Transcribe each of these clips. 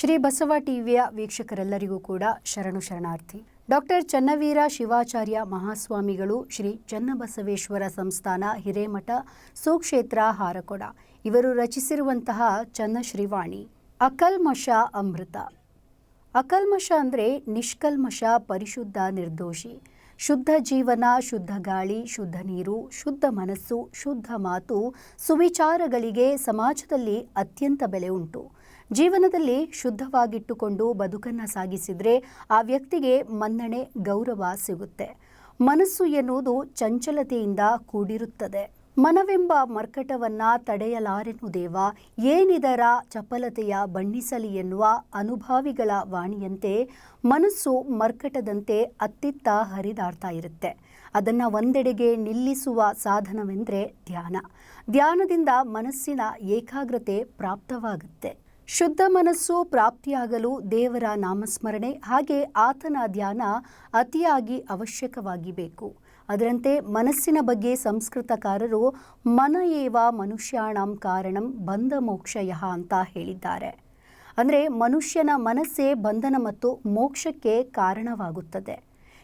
ಶ್ರೀ ಬಸವ ಟಿವಿಯ ವೀಕ್ಷಕರೆಲ್ಲರಿಗೂ ಕೂಡ ಶರಣು ಶರಣಾರ್ಥಿ. ಡಾಕ್ಟರ್ ಚನ್ನವೀರ ಶಿವಾಚಾರ್ಯ ಮಹಾಸ್ವಾಮಿಗಳು ಶ್ರೀ ಚನ್ನಬಸವೇಶ್ವರ ಸಂಸ್ಥಾನ ಹಿರೇಮಠ, ಸುಕ್ಷೇತ್ರ, ಹಾರಕೊಡ. ಇವರು ರಚಿಸಿರುವಂತಹ ಚನ್ನಶ್ರೀವಾಣಿ ಅಕಲ್ಮಶ ಅಮೃತ. ಅಕಲ್ಮಶ ಅಂದರೆ ನಿಷ್ಕಲ್ಮಷ ಪರಿಶುದ್ಧ ನಿರ್ದೋಷಿ. ಶುದ್ಧ ಜೀವನ, ಶುದ್ಧ ಗಾಳಿ, ಶುದ್ಧ ನೀರು, ಶುದ್ಧ ಮನಸ್ಸು, ಶುದ್ಧ ಮಾತು ಸುವಿಚಾರಗಳಿಗೆ ಸಮಾಜದಲ್ಲಿ ಅತ್ಯಂತ ಬೆಲೆ ಉಂಟು. ಜೀವನದಲ್ಲಿ ಶುದ್ಧವಾಗಿಟ್ಟುಕೊಂಡು ಬದುಕನ್ನು ಸಾಗಿಸಿದರೆ ಆ ವ್ಯಕ್ತಿಗೆ ಮನ್ನಣೆ, ಗೌರವ ಸಿಗುತ್ತೆ. ಮನಸ್ಸು ಎನ್ನುವುದು ಚಂಚಲತೆಯಿಂದ ಕೂಡಿರುತ್ತದೆ. ಮನವೆಂಬ ಮರ್ಕಟವನ್ನ ತಡೆಯಲಾರೆನು ದೇವ ಏನಿದರ ಚಪಲತೆಯ ಬಣ್ಣಿಸಲಿ ಎನ್ನುವ ಅನುಭಾವಿಗಳ ವಾಣಿಯಂತೆ ಮನಸ್ಸು ಮರ್ಕಟದಂತೆ ಅತ್ತಿತ್ತ ಹರಿದಾಡ್ತಾ ಇರುತ್ತೆ. ಅದನ್ನು ಒಂದೆಡೆಗೆ ನಿಲ್ಲಿಸುವ ಸಾಧನವೆಂದರೆ ಧ್ಯಾನ. ಧ್ಯಾನದಿಂದ ಮನಸ್ಸಿನ ಏಕಾಗ್ರತೆ ಪ್ರಾಪ್ತವಾಗುತ್ತೆ. ಶುದ್ಧ ಮನಸ್ಸು ಪ್ರಾಪ್ತಿಯಾಗಲು ದೇವರ ನಾಮಸ್ಮರಣೆ, ಹಾಗೆ ಆತನ ಧ್ಯಾನ ಅತಿಯಾಗಿ ಅವಶ್ಯಕವಾಗಿ ಬೇಕು. ಅದರಂತೆ ಮನಸ್ಸಿನ ಬಗ್ಗೆ ಸಂಸ್ಕೃತಕಾರರು ಮನ ಏವ ಮನುಷ್ಯಾಣಂ ಕಾರಣಂ ಬಂಧ ಮೋಕ್ಷಯ ಅಂತ ಹೇಳಿದ್ದಾರೆ. ಅಂದರೆ ಮನುಷ್ಯನ ಮನಸ್ಸೇ ಬಂಧನ ಮತ್ತು ಮೋಕ್ಷಕ್ಕೆ ಕಾರಣವಾಗುತ್ತದೆ.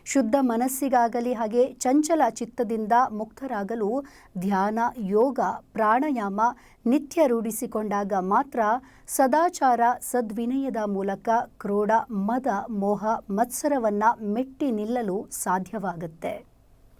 ಶುದ್ಧ ಮನಸ್ಸಿಗಾಗಲಿ ಹಾಗೆ ಚಂಚಲ ಚಿತ್ತದಿಂದ ಮುಕ್ತರಾಗಲು ಧ್ಯಾನ, ಯೋಗ, ಪ್ರಾಣಾಯಾಮ ನಿತ್ಯ ರೂಢಿಸಿಕೊಂಡಾಗ ಮಾತ್ರ ಸದಾಚಾರ ಸದ್ವಿನಯದ ಮೂಲಕ ಕ್ರೋಡ, ಮದ, ಮೋಹ, ಮತ್ಸರವನ್ನು ಮೆಟ್ಟಿ ನಿಲ್ಲಲು ಸಾಧ್ಯವಾಗುತ್ತೆ.